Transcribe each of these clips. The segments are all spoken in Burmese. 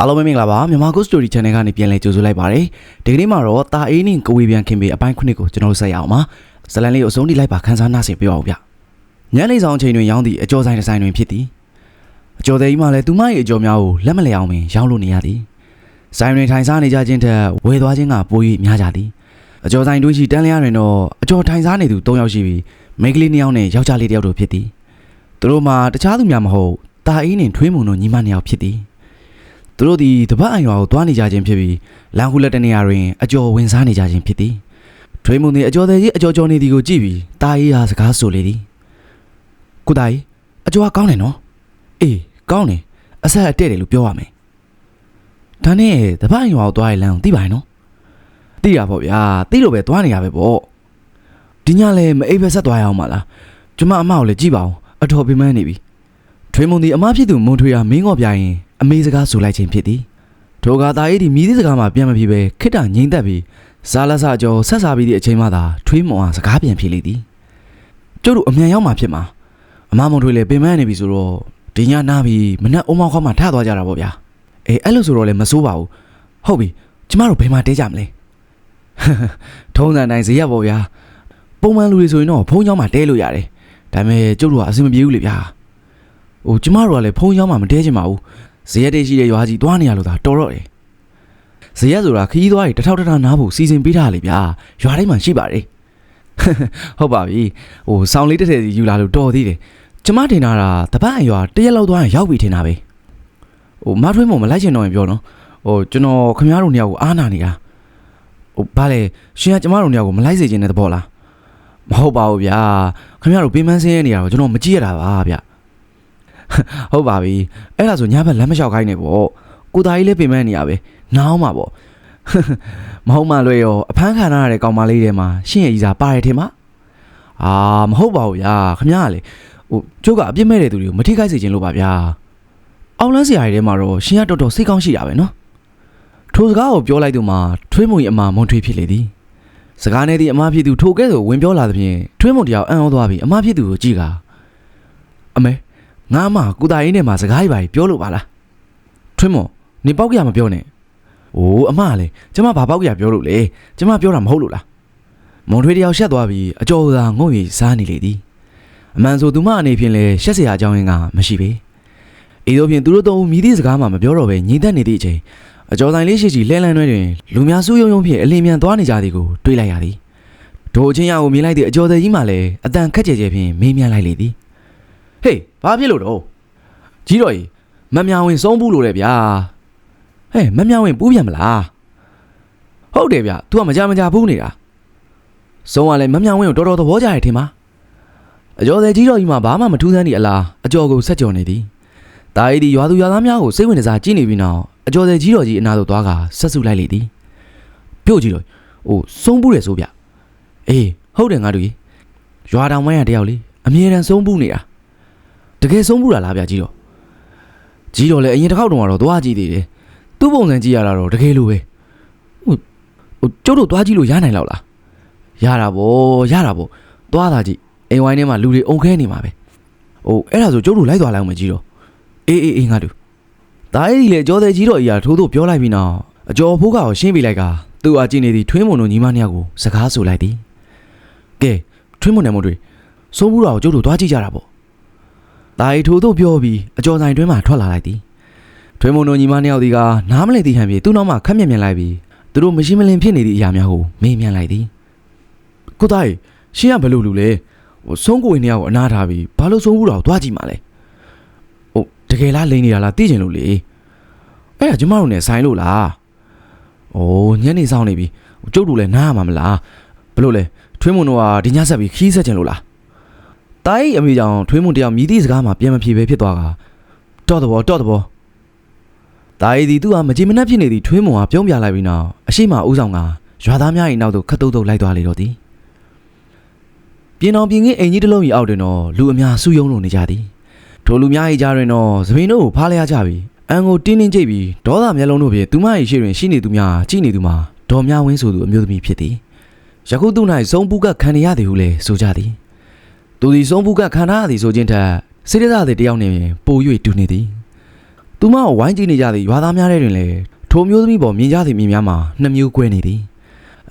အားလုံးပဲမင်္ဂလာပါမြန်မာ Ghost Story Channel ကနေပြန်လည်ကြိုဆိုလိုက်ပါရစေဒီကနေ့မှာတော့တာအေးနှင့်ကိုဝေပြန်ခင်ပေအပိုင်းခုနှစ်ကိုကျွန်တော်တို့ဆက်ရအောင်ပါဇလန်လေးကိုအဆုံးထိလိုက်ပါခန်းစားနားဆင်ပြအောင်ဗျညနေဆောင်အချိန်တွင်ရောင်းသည့်အကျော်ဆိုင်တစ်ဆိုင်တွင်ဖြစ်သည်အကျော်သည်မှလည်းသူမ၏အကျော်များကိုလက်မလျောင်းပင်ရောင်းလို့နေရသည်ဆိုင်တွင်ထိုင်စားနေကြခြင်းထက်ဝယ်သွားခြင်းကပို၍များကြသည်အကျော်ဆိုင်တွင်းရှိတန်းလျားတွင်တော့အကျော်ထိုင်စားနေသူ၃ယောက်ရှိပြီးမိန်းကလေး၂ယောက်နဲ့ယောက်ျားလေးတစ်ယောက်တို့ဖြစ်သည်သူတို့မှာတခြားသူများမဟုတ်တာအေးနှင့်ထွေးမုံတို့ညီမနှစ်ယောက်ဖြစ်သည် သူတို့သည်တပတ်အံရွာကိုသွားနေကြခြင်းဖြစ်ပြီးလန်ခုလက်တနေရာတွင်အကျော်ဝင်စားနေကြခြင်းဖြစ်သည်ထွေးမုံသည်အကျော်သည်ကြီးအကျော်ကျော်နေသည်ကိုကြည့်ပြီးတာအေးဟာစကားဆိုလေသည်ကုတာကြီးအကျော်ကကောင်းတယ်နော်အေးကောင်းတယ်အဆက်အတဲ့တယ်လို့ပြောရမယ်ဒါနဲ့တပတ်အံရွာကိုသွားရလမ်းကိုသိပါရဲ့နော်သိရပါဗျာသိလို့ပဲသွားနေရပဲပေါ့ဒီညလည်းမအိပ်ပဲဆက်သွားရအောင်မလားကျမအမကိုလည်းကြည့်ပါဦးအတော်ပြင်းမနေပြီ ထွေမုံသည်အမဖြစ်သူမုံထွေအားမင်းငော့ပြရင်အမေစကားဆိုလိုက်ခြင်းဖြစ်သည်ထိုကာသာ၏ဒီမိသည့်စကားမှပြန်မဖြစ်ပဲခိတ္တငြိမ့်သက်ပြီးဇာလဆကျော်ဆက်စားပြီးသည့်အချိန်မှသာထွေးမုံအားစကားပြန်ဖြစ်လေသည်ကျုပ်တို့အမြန်ရောက်မှဖြစ်မှာအမမုံထွေးလည်းပင်ပန်းနေပြီဆိုတော့ဒီညနာပြီးမနက်အုံမောက်ခွားမှထသွားကြတာပေါ့ဗျာအေးအဲ့လိုဆိုတော့လည်းမစိုးပါဘူးဟုတ်ပြီကျမတို့ဘယ်မှာတဲကြမလဲထုံးစံတိုင်းဈေးရပေါ့ဗျာပုံမှန်လူတွေဆိုရင်တော့ဖုန်းကြောင်းမှတဲလို့ရတယ်ဒါပေမဲ့ကျုပ်တို့ကအဆင်မပြေဘူးလေဗျာ ဟိုကျမတို့ကလည်းဖုန်းရောက်မှမတဲချင်ပါဘူးဇရက်တေးရှိတဲ့ရွာကြီးတွားနေရလို့သာတော်တော့တယ်ဇရက်ဆိုတာခီးသွားရီတစ်ထောက်တစ်ထောက်နားဖို့စီစဉ်ပေးထားလေဗျာရွာတိုင်းမှာရှိပါတယ်ဟုတ်ပါပြီဟိုဆောင်းလေးတစ်ထည်စီယူလာလို့တော်သေးတယ်ကျမတင်တာကတပတ်အရွာတစ်ရက်လောက်သွားရင်ရောက်ပြီထင်တာပဲဟိုမထွေးမမလိုက်ချင်တော့ရင်ပြောနော်ဟိုကျွန်တော်ခမရတို့နှစ်ယောက်ကိုအားနာနေတာဟိုဘာလဲရှင်ကကျမတို့နှစ်ယောက်ကိုမလိုက်စေချင်တဲ့သဘောလားမဟုတ်ပါဘူးဗျာခမရတို့ပင်ပန်းဆင်းရဲနေတာကိုကျွန်တော်မကြည့်ရတာပါဗျ ဟုတ်ပါပြီအဲ့ဒါဆိုညဘက်လမ်းမလျှောက်ခိုင်းနေပေါ့ကိုသားကြီးလည်းပြင်မဲ့နေရပဲနားအောင်ပါပေါ့မဟုတ်မှလွဲရောအဖမ်းခံရတဲ့ကောင်မလေးထဲမှာရှင့်ရဲ့ဤစားပါတယ်ထင်မအာမဟုတ်ပါဘူးဗျာခမရလေဟိုကျုပ်ကအပြစ်မဲ့တဲ့သူတွေကိုမထိခိုက်စေချင်လို့ပါဗျာအောင်လန်းစရာတွေထဲမှာတော့ရှင်ကတော်တော်စိတ်ကောင်းရှိတာပဲနော်ထိုစကားကိုပြောလိုက်သူမှာထွေးမုံရဲ့အမမွန်ထွေးဖြစ်လေသည်စကားနဲ့ဒီအမဖြစ်သူထိုကဲ့သို့ဝင်ပြောလာသဖြင့်ထွေးမုံတယောက်အံ့ဩသွားပြီးအမဖြစ်သူကိုကြည့်ကအမေ ငါအမကုတာရင်းနဲ့မှာစကားကြီးပါကြီးပြောလို့ပါလားထွင်းမွန်နေပေါက်ကြမပြောနဲ့အိုးအမကလည်းကျမဘာပေါက်ကြပြောလို့လေကျမပြောတာမဟုတ်လို့လားမွန်ထွေးတယောက်ရှက်သွားပြီးအကျော်သာငုံရီစားနေလေသည်အမှန်ဆိုသူမအနေဖြင့်လည်းရှက်စရာအကြောင်းရင်းကမရှိပေအေတို့ဖြင့်သူတို့သုံးဦးမြည်သည့်စကားမှမပြောတော့ဘဲညီသက်နေသည့်အချိန်အကျော်ဆိုင်လေးရှိရှိလဲလန်းတွဲတွင်လူများစုယုံယုံဖြင့်အလင်းမြန်သွားနေကြသည်ကိုတွေးလိုက်ရသည်ဒိုအချင်းရကိုမြင်လိုက်သည့်အကျော်သည်ကြီးမှလည်းအတန်ခက်ကြဲကြဲဖြင့်မေးမြန်းလိုက်လေသည် ဟေးဘာဖြစ်လို့တော့ကြီးတော်ကြီးမမြောင်ဝင်ဆုံးဘူးလို့လေဗျာဟဲ့မမြောင်ဝင်ပူးပြန်မလားဟုတ်တယ်ဗျ तू ကမကြမကြပူးနေတာဆုံးကလည်းမမြောင်ဝင်ကိုတော်တော်သဘောကျရထင်ပါအကျော်တဲ့ကြီးတော်ကြီးမှဘာမှမထူးဆန်းသည့်အလားအကျော်ကိုဆက်ကြော်နေသည်တာရီဒီရွာသူရွာသားများကိုစိတ်ဝင်စားကြည့်နေပြီးနောက်အကျော်တဲ့ကြီးတော်ကြီးအနာသို့သွားကဆက်စုလိုက်လေသည်ပြုတ်ကြီးတော်ဟိုဆုံးဘူးတယ်ဆိုဗျအေးဟုတ်တယ်ငါတို့ကြီးရွာတောင်မိုင်းရတယောက်လေအမြဲတမ်းဆုံးဘူးနေတာ တကယ်ဆုံးဘူးလားလားဗျကြီးတော့ကြီးတော့လည်းအရင်တစ်ခေါက်တုန်းကတော့သွားကြည့်သေးတယ်သူ့ပုံစံကြည့်ရတာတော့တကယ်လိုပဲဟိုဟိုကျုပ်တို့သွားကြည့်လို့ရနိုင်လောက်လားရတာဗောရတာဗောသွားတာကြည့်အိမ်ဝိုင်းထဲမှာလူတွေအုံခဲနေမှာပဲဟိုအဲ့ဒါဆိုကျုပ်တို့လိုက်သွားလိုက်အောင်မကြီးတော့အေးအေးအေးငါတို့ဒါအဲ့ဒီလေကြောတဲ့ကြီးတော့အရာထိုးထိုးပြောလိုက်ပြီးနောက်အကျော်ဖိုးကကိုရှင်းပြလိုက်ကသူ့အကြည့်နေသည်ထွင်းမုံတို့ညီမနှစ်ယောက်ကိုစကားဆိုလိုက်သည်ကဲထွင်းမုံနဲ့မတို့စိုးဘူးတာကိုကျုပ်တို့သွားကြည့်ကြတာဗော။ ဒါရီထိုတို့ပြောပြီးအကျော်ဆိုင်တွင်းမှထွက်လာလိုက်သည်။ထွေးမုံတို့ညီမနှစ်ယောက်ဒီကနားမလည်သိဟန်ပြီးသူ့နောက်မှခက်မြက်မြက်လိုက်ပြီးသူတို့မရှိမလင်ဖြစ်နေသည့်အရာများကိုမေးမြန်းလိုက်သည်။ကိုသားကြီးရှင်းရဘယ်လိုလူလဲ။ဟိုဆုံးကိုဝင်နှစ်ယောက်ကိုအနာထားပြီးဘာလို့ဆုံးဘူးတော့သွားကြည့်မှလဲ။ဟုတ်တကယ်လားလိန်နေတာလားသိကျင်လို့လေ။အဲ့ဒါကျမတို့နဲ့ဆိုင်လို့လား။အိုးညနေဆောင်နေပြီ။ဟိုကျုပ်တို့လည်းနားရမှာမလား။ဘယ်လို့လဲထွေးမုံတို့ကဒီညဆက်ပြီးခီးဆက်ကျင်လို့လား။ တာကြီးအမေကြောင့်ထွေးမွန်တယောက်မြည်သည့်စကားမှပြန်မဖြေပဲဖြစ်သွားတာတော့တော့တော့တော့တာကြီးဒီသူ့ဟာမကြည်မနှက်ဖြစ်နေသည့်ထွေးမွန်ဟာပြုံးပြလိုက်ပြီးနောက်အရှိမဦးဆောင်ကရွာသားများ၏နောက်သို့ခတ်တုတ်တုတ်လိုက်သွားလေတော့သည်ပြင်းအောင်ပြင်းငင်းအိမ်ကြီးတစ်လုံး၏အောက်တွင်တော့လူအများစုယုံလို့နေကြသည်ထိုလူများ၏ကြားတွင်တော့သမီးတို့ကိုဖားလျားကြပြီးအန်ကိုတင်းတင်းကြိတ်ပြီးဒေါသမျက်လုံးတို့ဖြင့်သူမ၏ရှေ့တွင်ရှိနေသူများကြည့်နေသူမှာဒေါ်များဝင်းဆိုသူအမျိုးသမီးဖြစ်သည်ယခုသူ၌ဆုံးပူကခံရသည်ဟုလည်းဆိုကြသည် သူဒီဆုံးဘူးကခန္ဓာသည်ဆိုခြင်းထက်စိတ္တသသည်တယောက်နှင့်ပို၍တူနေသည်သူမကိုဝိုင်းကြည့်နေကြသည့်ရွာသားများတဲ့တွင်လည်းထိုမျိုးသမီးပေါ်မြင်ကြသည့်မြင်များမှာနှစ်မျိုးကွဲနေသည်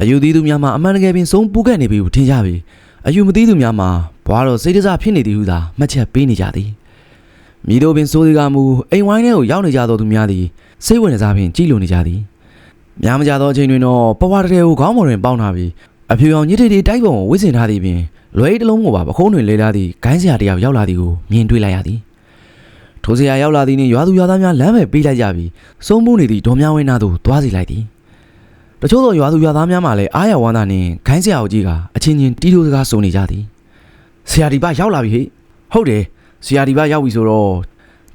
အယူသီးသူများမှာအမှန်တကယ်ပင်ဆုံးပူးကပ်နေပြီဟုထင်ကြပြီးအယူမသိသူများမှာဘွားတော်စိတ်တစားဖြစ်နေသည်ဟုသာမှတ်ချက်ပေးနေကြသည်မိတို့ပင်စိုးဒီကမူအိမ်ဝိုင်းထဲကိုရောက်နေကြသောသူများသည်စိတ်ဝင်စားဖြင့်ကြည်လိုနေကြသည်များမကြသောအချိန်တွင်တော့ပဝါတရေကိုခေါင်းပေါ်တွင်ပေါင်းထားပြီးအဖြူရောင်ညစ်တေတေတိုက်ပုံကိုဝစ်စင်ထားသည်ပင် လွယ်တလုံးကိုပါပခုံးတွင်လဲလာသည့်ဂိုင်းစရာတစ်ယောက်ရောက်လာသည်ကိုမြင်တွေ့လိုက်ရသည်ထိုစရာရောက်လာသည်နှင့်ရွာသူရွာသားများလမ်းပဲပေးလိုက်ကြပြီးစုံမှုနေသည့်ဒေါ်မြဝင်းနာသို့သွားစီလိုက်သည်တချို့သောရွာသူရွာသားများမှလည်းအားရဝမ်းသာနှင့်ခိုင်းစရာအုပ်ကြီးကအချင်းချင်းတီးတိုးစကားစုံနေကြသည်ဆရာဒီပရောက်လာပြီဟိဟုတ်တယ်ဆရာဒီပရောက်ပြီဆိုတော့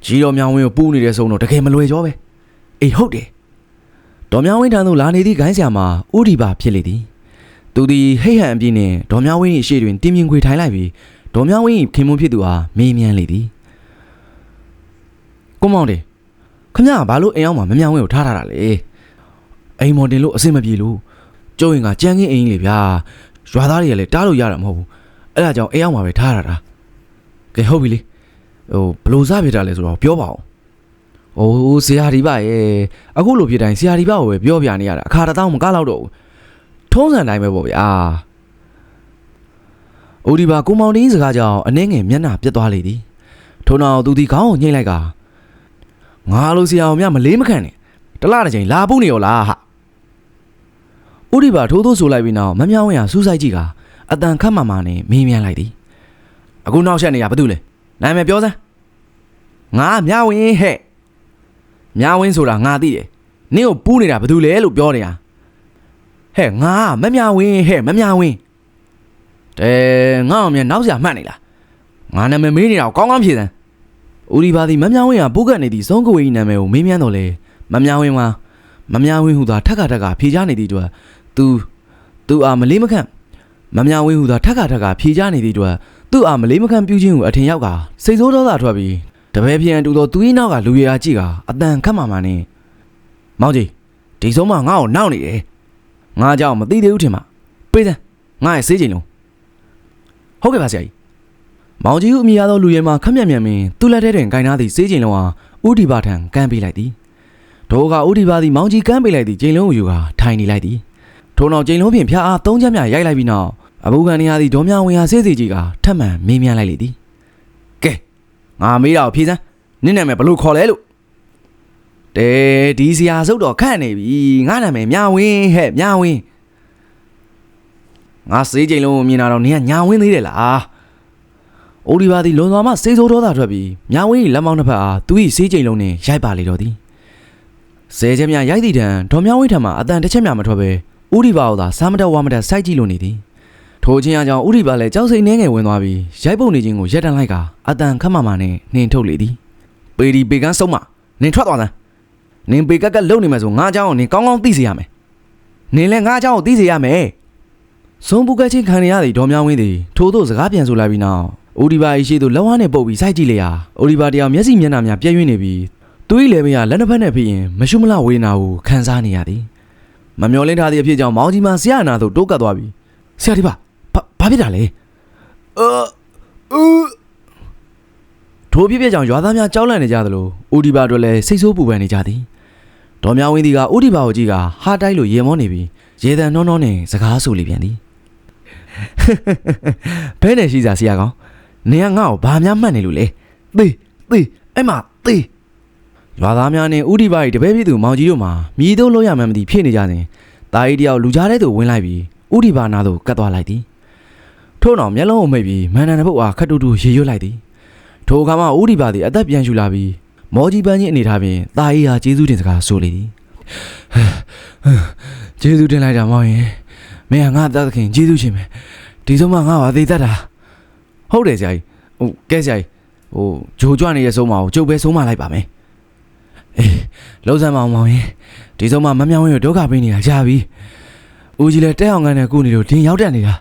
ကြီးတော်မြဝင်းကိုပူးနေတဲ့ဆုံးတော့တကယ်မလွယ်ကြောပဲအေးဟုတ်တယ်ဒေါ်မြဝင်းထံသို့လာနေသည့်ခိုင်းစရာမှာဥဒီပါဖြစ်လေသည် သူသည်ဟိတ်ဟန်အပြင်းနှင့်ဒေါ်မြဝင်း၏ရှေ့တွင်တင်းမြင်ခွေထိုင်လိုက်ပြီးဒေါ်မြဝင်း၏ခင်မွန်းဖြစ်သူအားမေးမြန်းလေသည်ကိုမောင်တယ်ခမရဘာလို့အိမ်အောင်မှာမမြောင်ဝဲကိုထားထားတာလဲအိမ်မော်တင်လို့အဆင်မပြေလို့ကျုပ်ရင်ကကြမ်းကင်းအိမ်ကြီးလေဗျာရွာသားတွေကလည်းတားလို့ရတာမဟုတ်ဘူးအဲ့ဒါကြောင့်အိမ်အောင်မှာပဲထားထားတာကဲဟုတ်ပြီလေဟိုဘလို့စားဖြစ်တာလဲဆိုတော့ပြောပါအောင်အိုးဆရာဒီပါရဲ့အခုလိုဖြစ်တိုင်းဆရာဒီပါကိုပဲပြောပြနေရတာအခါတစ်တောင်းမကလောက်တော့ဘူး ထုံးစံတိုင်းပဲပေါ့ဗျာအိုဒီပါကိုမောင်တင်းစကားကြောင့်အနှဲငယ်မျက်နှာပြတ်သွားလေသည်ထို့နောက်သူဒီခေါင်းကိုညှိလိုက်ကာငါလိုဆရာအောင်မြမလေးမခံနဲ့တလားတစ်ချိန်လာပုနေရောလားဟာဥဒီပါထိုးထိုးဆိုလိုက်ပြီးနောက်မမြောင်းရစူးစိုက်ကြည့်ကအတန်ခတ်မှမှနဲ့မေးမြန်းလိုက်သည်အခုနောက်ဆက်နေရဘာတူလဲနာမည်ပြောစမ်းငါမြဝင်းဟဲ့မြဝင်းဆိုတာငါသိတယ်နင့်ကိုပူးနေတာဘာတူလဲလို့ပြောနေတာ ဟဲ့ငါမမြဝင်းဟဲ့မမြဝင်းတဲငါအောင်မြနောက်ဆရာမှတ်နေလားငါနာမည်မေးနေတာကိုကောင်းကောင်းဖြေစမ်းဦးဒီပါသည်မမြောင်းဝင်းကပိုးကတ်နေသည့်ဆုံးကိုဝေးနာမည်ကိုမေးမြန်းတော့လေမမြောင်းဝင်းမှာမမြောင်းဝင်းဟူသာထက်ကထက်ကဖြေချနေသည့်အတွက် तू तू အာမလေးမခန့်မမြောင်းဝင်းဟူသာထက်ကထက်ကဖြေချနေသည့်အတွက်သူ့အာမလေးမခန့်ပြုခြင်းကိုအထင်ရောက်ကစိတ်ဆိုးဒေါသထွက်ပြီးတပည့်ပြန်တူတော့သူ၏နောက်ကလူရည်အားကြည့်ကအတန်ခတ်မှမှနဲ့မောင်ကြီးဒီဆုံးမငါ့ကိုနောက်နေတယ် ငါကြောင့်မသိသေးဘူးထင်မှာပေးစမ်းငါရဲ့စေးချိန်လုံးဟုတ်ကဲ့ပါဆရာကြီးမောင်ကြီးဦးအမိရသောလူရဲမှာခက်မြက်မြက်မင်းသူ့လက်ထဲတွင်ဂိုင်နာသည့်စေးကျင်လုံးဟာဥဒီပါထံကမ်းပေးလိုက်သည်ဒိုးကဥဒီပါသည်မောင်ကြီးကမ်းပေးလိုက်သည့်ကျင်လုံးကိုယူကာထိုင်နေလိုက်သည်ထို့နောက်ကျင်လုံးဖြင့်ဖျားအားသုံးချက်မြရိုက်လိုက်ပြီးနောက်အဘူကန်နေရသည့်ဒေါ်မြဝင်ဟာစေးစီကြီးကထပ်မံမေးမြန်းလိုက်လေသည်ကဲငါမေးတာကိုဖြေစမ်းနင့်နာမည်ဘလို့ခေါ်လဲလို့ တဲဒီစီယာစုတ်တော့ခန့်နေပြီငါနာမည်မြဝင်းဟဲ့မြဝင်းငါစေးကျင်လုံးကိုမြင်တာတော့နင်ကညာဝင်းသေးတယ်လား။အိုဒီပါသည်လွန်စွာမှစေးစိုးသောတာထွက်ပြီးမြဝင်း၏လက်မောင်းတစ်ဖက်အားသူ၏စေးချိန်လုံးနှင့်ရိုက်ပါလေတော့သည်။ဇဲချက်များရိုက်သည့်တံဒေါ်မြဝင်းထံမှအတန်တစ်ချက်များမထွက်ပဲဥဒီပါကိုသာစားမတက်ဝါမတက်စိုက်ကြည့်လို့နေသည်။ထိုချင်းအကြောင်းဥဒီပါလည်းကြောက်စိတ်နှဲငယ်ဝင်သွားပြီးရိုက်ပုတ်နေခြင်းကိုရက်တန်းလိုက်ကာအတန်ခတ်မှမှနဲ့နှင်ထုတ်လေသည်။ပေဒီပေကန်းဆုံးမနင်ထွက်သွားစမ်း။ နင်ပေကက်ကက်လုံနေမှဆိုငါအကြောင်းကိုနင်ကောင်းကောင်းသိစေရမယ်။နင်လည်းငါအကြောင်းကိုသိစေရမယ်။ဆုံးပူကချင်းခံရရသည့်ဒေါ်မြဝင်းသည်ထို့သို့စကားပြန်ဆိုလိုက်ပြီးနောက်အိုဒီဘာ၏ရှေ့သို့လက်ဝါးနဲ့ပုတ်ပြီးစိုက်ကြည့်လေရာအိုဒီဘာတယောက်မျက်စိမျက်နှာများပြည့်ရွံ့နေပြီးသူ၏လည်းမရလက်နှစ်ဖက်နဲ့ဖြစ်ရင်မရှုမလဝေဒနာကိုခံစားနေရသည်မမျောလင်းထားသည့်အဖြစ်ကြောင့်မောင်ကြီးမဆရာနာသို့တိုးကပ်သွားပြီးဆရာဒီပါဘာဘာဖြစ်တာလဲအာအူထိုပြပြကြောင့်ရွာသားများကြောက်လန့်နေကြသလိုအိုဒီဘာတို့လည်းစိတ်ဆိုးပူပန်နေကြသည် ဒေါ်မြဝင်းဒီကအိုဒီဘာကိုကြည့်ကဟာတိုက်လို့ရေမောနေပြီးရေတံနှောနှောနဲ့စကားဆိုလေပြန်သည်ဘဲနဲ့ရှိစားဆရာကောင်နေကငါ့ကိုဘာများမှတ်နေလို့လဲသေသေအဲ့မှာသေရွာသားများနဲ့ဥဒီပါရီတပည့်ပြည်သူမောင်ကြီးတို့မှာမြည်တို့လို့ရမှန်းမသိဖြစ်နေကြစဉ်တာကြီးတယောက်လူကြားတဲ့သူဝင်လိုက်ပြီးဥဒီပါနာသို့ကတ်သွားလိုက်သည်ထို့နောက်မျက်လုံးကိုမိတ်ပြီးမန္တန်တစ်ပုတ်အားခတ်တူတူရေရွတ်လိုက်သည်ထိုအခါမှဥဒီပါသည်အသက်ပြန်ယူလာပြီး မောကြီးပန်းကြီးအနေထားဖြင့်တာကြီးဟာကျေးဇူးတင်စကားဆိုလေသည်ကျေးဇူးတင်လိုက်တာမောင်ရင်မင်းကငါ့သက်သခင်ကျေးဇူးရှင်ပဲဒီဆုံးမှငါ့ဘာသေးတတ်တာဟုတ်တယ်ဆရာကြီးဟိုကဲဆရာကြီးဟိုဂျိုကြွနေတဲ့ဆုံးမကိုကျုပ်ပဲဆုံးမလိုက်ပါမယ်အေးလုံးစမ်းမအောင်မောင်ရင်ဒီဆုံးမမမြောင်ရင်ဒုက္ခပေးနေတာကြာပြီဦးကြီးလည်းတဲအောင်ငန်းနဲ့ကုနေလို့တင်ရောက်တက်နေတာ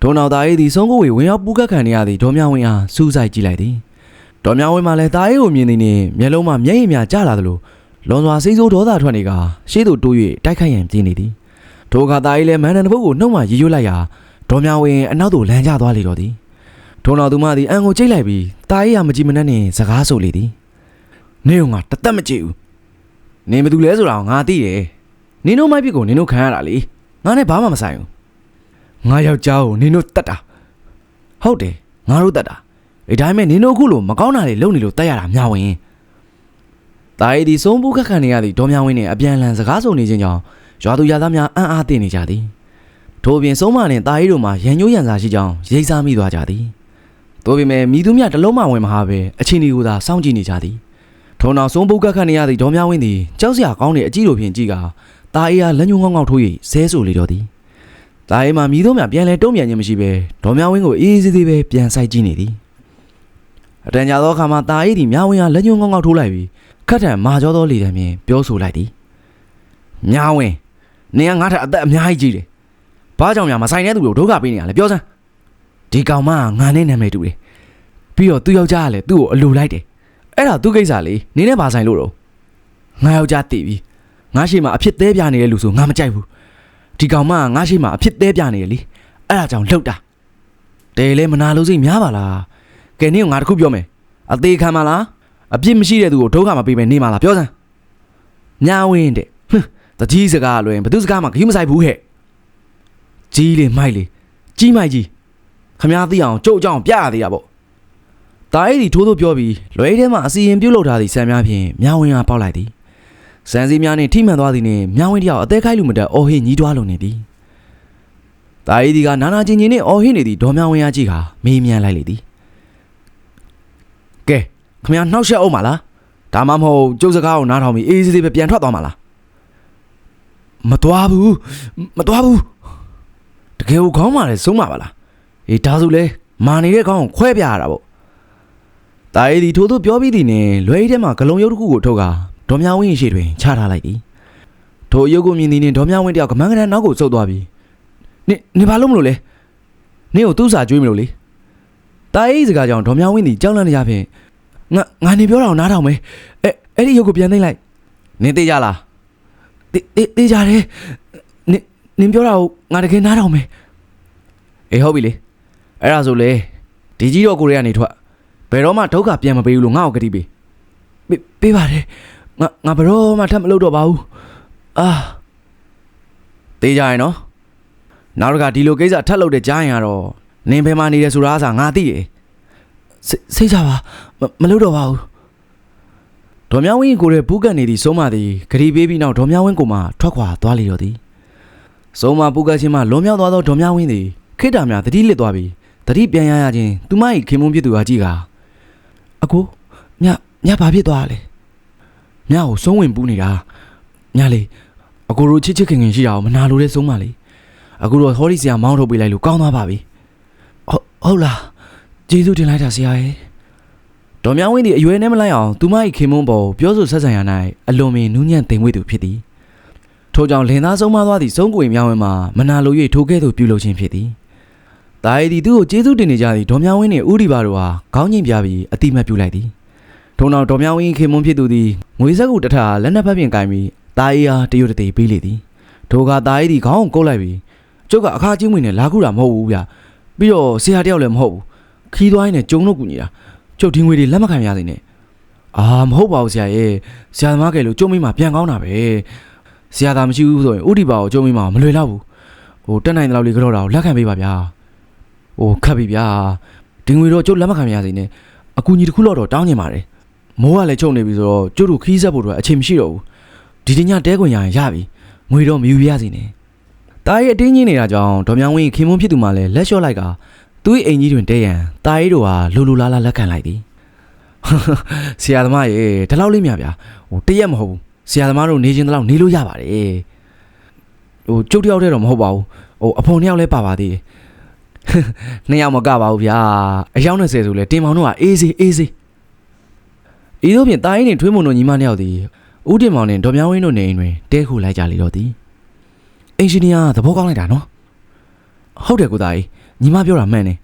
ဒေါနောက်သားရေးသည်ဆုံးကိုဝေဝင်ရောက်ပူးကတ်ခံနေရသည်ဒေါမြောင်ဝင်အားစူးစိုက်ကြည့်လိုက်သည် ဒေါမြောင်ဝင်မှလည်းသားရေးကိုမြင်သည်နှင့်မျက်လုံးမှမျက်ရည်များကျလာသလိုလွန်စွာစိတ်ဆိုးဒေါသထွက်နေကရှေ့သို့တိုး၍တိုက်ခိုက်ရန်ပြင်းနေသည်ထိုအခါသားရေးလည်းမန္တန်တစ်ပုတ်ကိုနှုတ်မှရေရွတ်လိုက်ရာဒေါ်မြဝင်အနောက်သို့လမ်းကျသွားလေတော့သည်ထို့နောက်သူမသည်အန်ကိုကြိတ်လိုက်ပြီးတားရရမကြည့်မနှက်နှင့်စကားဆိုလေသည်နင်းကငါတသက်မကြည့်ဘူးနင်းဘာတူလဲဆိုတာကိုငါသိတယ်နင်းတို့မိုက်ပြစ်ကိုနင်းတို့ခံရတာလေငါနဲ့ဘာမှမဆိုင်ဘူးငါယောက်ျားကိုနင်းတို့တတ်တာဟုတ်တယ်ငါတို့တတ်တာ ဒီတိုင်းမဲ့နင်းတို့အခုလိုမကောင်းတာတွေလုပ်နေလို့တတ်ရတာမြဝင်တာရီဒီဆုံးဘူးခက်ခံနေရသည့်ဒေါ်မြဝင်းနဲ့အပြန်အလှန်စကားဆိုနေခြင်းကြောင့်ရွာသူရွာသားများအံ့အားသင့်နေကြသည်ထို့အပြင်ဆုံးမနဲ့တာရီတို့မှာရန်ညိုးရန်စာရှိကြောင်းရိတ်စားမိသွားကြသည်သို့ပေမဲ့မိသူမြတလုံးမဝင်မဟာပဲအချင်းဒီကိုသာစောင့်ကြည့်နေကြသည်ထုံနောက်ဆုံးပုတ်ကတ်ခတ်နေရသည့်ဒေါ်မြဝင်းသည်ကြောက်စရာကောင်းတဲ့အကြည့်လိုဖြင့်ကြည့်ကတာအေးအားလက်ညှိုးငေါငေါထိုး၍ဆဲဆိုလေတော့သည်တာအေးမှာမိသောများပြန်လဲတုံ့ပြန်ခြင်းမရှိပဲဒေါ်မြဝင်းကိုအေးအေးဆေးဆေးပဲပြန်ဆိုင်ကြည့်နေသည် အတန်ကြာသောအခါမှာတာအေးသည်မြဝင်းအားလက်ညှိုးငေါငေါထိုးလိုက်ပြီးခတ်ထန်မာကြောသောလေတံဖြင့်ပြောဆိုလိုက်သည်မြဝင်းနင်ကငါထက်အသက်အများကြီးကြီးတယ်ဘာကြောင့်များမဆိုင်တဲ့သူကိုဒုက္ခပေးနေရလဲပြောစမ်းဒီကောင်မကငါနဲ့နာမည်တူတယ်ပြီးတော့သူ့ယောက်ျားကလည်းသူ့ကိုအလိုလိုက်တယ်အဲ့ဒါသူကိစ္စလေနင်းနဲ့ဘာဆိုင်လို့တော့ငါယောက်ျားတည်ပြီငါရှိမှအဖြစ်သေးပြနေတဲ့လူဆိုငါမကြိုက်ဘူးဒီကောင်မကငါရှိမှအဖြစ်သေးပြနေတယ်လေအဲ့ဒါကြောင့်လှုပ်တာတဲလဲမနာလို့စိတ်များပါလား ကဲနင်းကငါတခုပြောမယ်အသေးခံပါလားအပြစ်မရှိတဲ့သူကိုဒုက္ခမပေးပဲနေပါလားပြောစမ်းညာဝင်းတဲ့ဟွန်းတကြီးစကားအလွင်ဘသူစကားမှခရီးမဆိုင်ဘူးဟဲ့ကြီးလေမိုက်လေကြီးမိုက်ကြီးခမားသိအောင်ကြုတ်ကြောင်ပြရသေးတာပေါ့တာအေးဒီထိုးထိုးပြောပြီးလွယ်ထဲမှာအစီရင်ပြုတ်လောက်ထားသည့်ဆန်များဖြင့်မြောင်းဝင်းအားပေါက်လိုက်သည်ဆန်စီများနှင့်ထိမှန်သွားသည်နှင့်မြောင်းဝင်းတယောက်အသေးခိုက်လူမတက်အော်ဟစ်ညီးတွားလုံနေသည်တာအေးဒီကနာနာချင်းချင်းနှင့်အော်ဟစ်နေသည့်ဒေါ်မြောင်းဝင်းအားကြည့်ခါမေးမြန်းလိုက်လေသည်ကဲ ခမရနှောက်ရှက်အောင်ပါလားဒါမှမဟုတ်ကျုပ်စကားကိုနားထောင်ပြီးအေးစေးစေးပဲပြန်ထွက်သွားမှာလားမသွားဘူးမသွားဘူးတကယ်ကိုခေါင်းမာတယ်ဆုံးမှာပါလားအေးဒါဆိုလေမာနေတဲ့ခေါင်းကိုခွဲပြရတာပေါ့တာအေးဒီထိုးထိုးပြောပြီးသည်နှင့်လွယ်ရီထဲမှဂလုံးရုပ်တစ်ခုကိုထုတ်ကဒေါ်မြဝင်းရဲ့ရှေ့တွင်ချထားလိုက်သည်ထိုအယုတ်ကိုမြင်သည်နှင့်ဒေါ်မြဝင်းတယောက်ကမန်းကရန်နောက်ကိုဆုတ်သွားပြီးနင်နင်ဘာလို့မလို့လဲနင်ကိုသူ့စာကြွေးမလို့လေတာအေးစကားကြောင့်ဒေါ်မြဝင်းသည်ကြောက်လန့်နေကြဖြင့် ငါငါနေပြောတာကိုနားထောင်မယ်အဲအဲ့ဒီရုပ်ကိုပြန်သိမ့်လိုက်နင်သိကြလားသိသိသိကြတယ်နင်နင်ပြောတာကိုငါတကယ်နားထောင်မယ်အေးဟုတ်ပြီလေအဲ့ဒါဆိုလေဒီကြီးတော့ကိုရီးယားနေထွက်ဘယ်တော့မှဒုက္ခပြန်မပေးဘူးလို့ငါ့ကိုကတိပေးပေးပေးပါတယ်ငါငါဘယ်တော့မှထပ်မလုပ်တော့ပါဘူးအာတေးကြရင်နော်နောက်တစ်ခါဒီလိုကိစ္စထပ်လုပ်တဲ့ကြားရင်ကတော့နင်ဘယ်မှာနေတယ်ဆိုတာအစားငါသိတယ် စိတ်စိတ်ကြပါမမလုပ်တော့ပါဘူးဒေါ်မြဝင်းကိုရဲ့ဘူးကန်နေသည့်ဆုံးမသည်ဂရီပေးပြီးနောက်ဒေါ်မြဝင်းကိုမှထွက်ခွာသွားလေတော့သည်ဆုံးမဘူးကန်ချင်းမှလွန်မြောက်သွားသောဒေါ်မြဝင်းသည်ခိတ္တများတတိလစ်သွားပြီးတတိပြန်ရရချင်းသူမ၏ခင်မွန်းပြစ်သူကကြည့်ကာအကိုညညဘာဖြစ်သွားလဲညကိုဆုံးဝင်ပူးနေတာညလေအကိုတို့ချစ်ချစ်ခင်ခင်ရှိတာကိုမနာလို့လဲဆုံးမလေအခုတော့ဟောဒီဆရာမောင်းထုတ်ပေးလိုက်လို့ကောင်းသွားပါပြီဟုတ်ဟုတ်လား ကျေးဇူးတင်လိုက်တာဆရာရဲ့ဒေါ်မြောင်းဝင်းဒီအရွယ်နဲ့မလိုက်အောင်သူမ၏ခင်မွန်းပေါ်ပြောဆိုဆက်ဆံရ၌အလွန်ပင်နူးညံ့သိမ်မွေ့သူဖြစ်သည်ထို့ကြောင့်လင်သားဆုံးမသွားသည့်ဆုံးကိုင်မြောင်းဝင်းမှာမနာလို၍ထိုကဲ့သို့ပြုလုပ်ခြင်းဖြစ်သည်တာရီဒီသူ့ကိုကျေးဇူးတင်နေကြသည့်ဒေါ်မြဝင်းနှင့်ဦးဒီပါတို့ဟာခေါင်းညင်ပြပြီးအတိမတ်ပြုလိုက်သည်ထုံနောက်ဒေါ်မြဝင်းခင်မွန်းဖြစ်သူသည်ငွေဆက်ကိုတစ်ထပ်လက်နက်ဖက်ပြင်ကင်ပြီးတာရီအားတရွတ်တသေးပေးလေသည်ထိုကတာရီဒီခေါင်းကိုကုတ်လိုက်ပြီးကျုပ်ကအခါချင်းဝင်နဲ့လာခုတာမဟုတ်ဘူးဗျပြီးတော့ဆရာတယောက်လည်းမဟုတ်ဘူး ခီးသွားရင်းနဲ့ကျုံလို့ကူညီတာကျုပ်ဒီငွေတွေလက်မခံရစေနဲ့အာမဟုတ်ပါဘူးဆရာရဲ့ဆရာသမားကလည်းကျုံမိမှာပြန်ကောင်းတာပဲဆရာသာမရှိဘူးဆိုရင်ဥဒီပါကိုကျုံမိမှာမလွယ်တော့ဘူးဟိုတက်နိုင်တဲ့လောက်လေးကြောတာကိုလက်ခံပေးပါဗျာ။ဟိုခတ်ပြီဗျာ။ဒီငွေတော့ကျုပ်လက်မခံရစေနဲ့။အကူကြီးတစ်ခုတော့တော့တောင်းနေပါတယ်။မိုးကလည်းချုပ်နေပြီဆိုတော့ကျုပ်တို့ခီးဆက်ဖို့တော့အချိန်မရှိတော့ဘူး။ဒီတညတဲခွင်ရရင်ရပြီ။ငွေတော့မယူရစေနဲ့။တားရဲ့အတင်းကြီးနေတာကြောင့်ဒေါ်မြောင်ဝင်းခင်မွန်းဖြစ်သူမှလည်းလက်လျှော့လိုက်က သူ့ရဲ့အိမ်ကြီးတွင်တဲရန်တားရဲ့တို့ဟာလူလူလားလားလက်ခံလိုက်သည်။ဆရာသမားရဲ့ဒီလောက်လေးမြဗျာ။ဟိုတရက်မဟုတ်ဘူး။ဆရာသမားတို့နေချင်းတလောက်နေလို့ရပါတယ်။ဟိုကျုပ်တယောက်တည်းတော့မဟုတ်ပါဘူး။ဟိုအဖော်နှစ်ယောက်လည်းပါပါသေးတယ်။နှစ်ယောက်မကပါဘူးဗျာအယောက်20ဆိုလဲတင်မောင်တို့ကအေးစေးအေးစေးဤသို့ဖြင့်တာရင်နှင့်ထွေးမုံတို့ညီမနှစ်ယောက်သည်ဦးတင်မောင်နှင့်ဒေါ်မြောင်းဝင်းတို့နေအိမ်တွင်တဲခုလိုက်ကြလေတော့သည်အင်ဂျင်နီယာကသဘောကောင်းလိုက်တာနော် ဟုတ်တယ်ကိုသားကြီးညီမပြောတာမှန်တယ်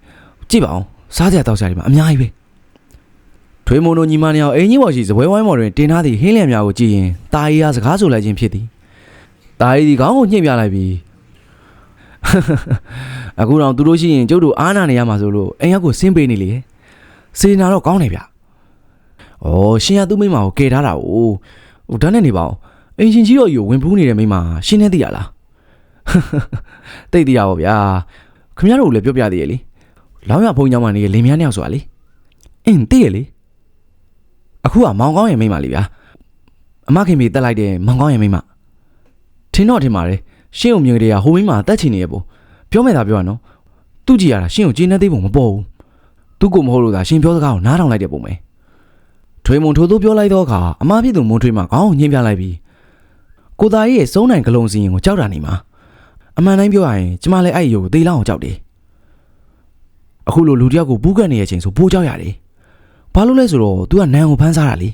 ကြည့်ပါအောင်စားကြတောက်ကြတယ်မှာအများကြီးပဲထွေးမုံတို့ညီမနှစ်ယောက်အိမ်ကြီးပေါ်ရှိစပွဲဝိုင်းပေါ်တွင်တင်ထားသည့်ဟင်းလျံများကိုကြည့်ရင်တာရီကစကားဆိုလိုက်ခြင်းဖြစ်သည်တာရီဒီခေါင်းကိုညှိ့ပြလိုက်ပြီးအခုတော့သူတို့ရှိရင်ကျုပ်တို့အားနာနေရမှာဆိုလို့အိမ်ရောက်ကိုဆင်းပေးနေလေစေနာတော့ကောင်းတယ်ဗျ။ဩဩရှင်ကသူ့မိန်းမကိုကယ်ထားတာ哦ဟိုဒါနဲ့နေပါအောင်အင်ရှင်ကြီးတော်ကြီးကိုဝင်ပူးနေတဲ့မိန်းမရှင်းနေသိရလား တိတ်သိရပါဗျာခင်ဗျားတို့လည်းပြောပြသေးရဲ့လေလောင်းရဖုန်းကြောင်းမနေလင်မြန်းနှစ်ယောက်ဆိုတာလေအင်းသိရလေအခုကမောင်ကောင်းရဲ့မိန်းမလေးဗျာအမခင်မေတက်လိုက်တဲ့မောင်ကောင်းရဲ့မိန်းမထင်တော့ထင်ပါတယ်ရှင်းုံမြင်ကလေးကဟိုမိန်းမတက်ချင်နေရပေါ့ပြောမဲ့တာပြောရနော်သူကြည့်ရတာရှင်းကိုကျင်းနေသေးပုံမပေါ်ဘူးသူကမဟုတ်လို့သာရှင်းပြောစကားကိုနားထောင်လိုက်တဲ့ပုံပဲထွေမုံထိုးထိုးပြောလိုက်တော့အခါအမားဖြစ်သူမွန်ထွေးမှခေါင်းကိုညှင်းပြလိုက်ပြီးကိုသားကြီးရဲ့စုံးနိုင်ဂလုံးစီရင်ကိုကြောက်တာနေမှာ အမှန်တိုင်းပြောရရင်ကျမလည်းအဲ့ဒီကိုသေလောင်းအောင်ကြောက်တယ်အခုလိုလူတစ်ယောက်ကိုပူးကတ်နေတဲ့အချိန်ဆိုပိုးကြောက်ရတယ်ဘာလို့လဲဆိုတော့ तू ကနန်ကိုဖမ်းစားတာလေ